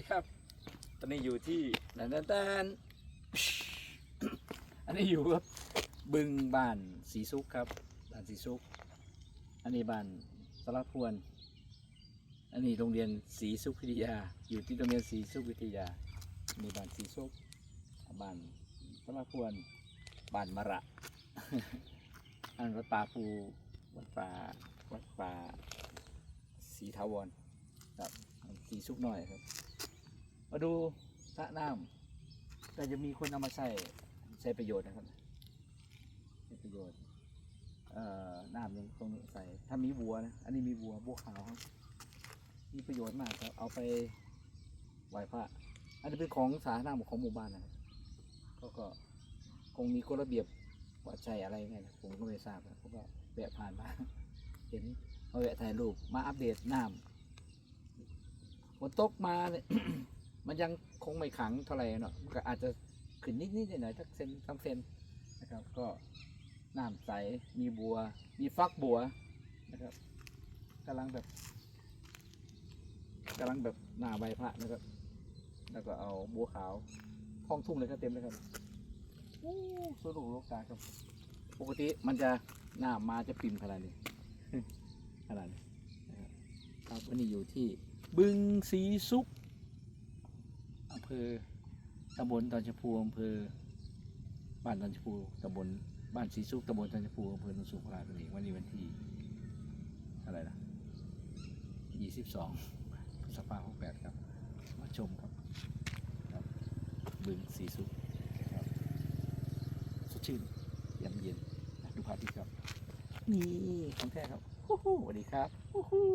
ดีครับ ตอนนี้อยู่ที่นันนันแตนอันนี้อยู่ครับบึงบ้านสีซุกครับบ้านสีซุก อันนี้บ้านสลับพวน อันนี้โรงเรียนสีซุกวิทยา อยู่ที่โรงเรียนสีซุกวิทยาอันนี้บ้านสีซุกบ้านสลับพวนบ้านมะระ อันวัดป่าปูวัดป่าวัดป่าสีทาวรครับสีซุกหน่อยครับ มาดูสระน้ำแต่จะมีคนเอามาใช้ใช้ประโยชน์นะครับใช้ประโยชน์เอ่อน้ำยังตรงนี้ใส่ถ้ามีบัวนะอันนี้มีบัวบัวขาวครับมีประโยชน์มากครับเอาไปไหว้พระอันนี้เป็นของสาธารณะของหมู่บ้านนะครับก็ก็คงมีกฎระเบียบว่าใช่อะไรไงนะผมก็ไม่ทราบนะผมก็แวะผ่านมาเห็นมาแวะถ่ายรูปมาอัปเดตน้ำฝนตกมาเนี่ย มันยังคงไม่ขังเท่าไหร่เนาะก็อาจจะขึ้นนิดนิดๆหน่อยๆสักเซนสองเซนนะครับ ก็น้ำใสมีบัว มีฟักบัวนะครับกำลังแบบกำลังแบบหน้าใบพระนะครับ แล้วก็เอาบัวขาวท้องทุ่งเลยครับเต็มเลยครับโอ้สนุกโลกตาครับ ปกติมันจะหน้ามาจะปิ่มขนาดนี้ขนาดนี้นะครับวันนี้อยู่ที่บึงสีซุก ภอตำบลตอนชะพูอำเภอ บ้านตอนชะพูตำบลบ้านสีสุกตำบลตอนชะพูอำเภอโนนสูงพระราชบุรีวันนี้วันที่อะไรนะยี่สิบสองพฤษภาคมแปดครับ มาชมครับครับ บึงสีสุกครับสดชื่นยามเย็นนะดูพระอาทิตย์ครับนี่ของแท้ครับฮู้ฮู้สวัสดีครับฮู้ฮู้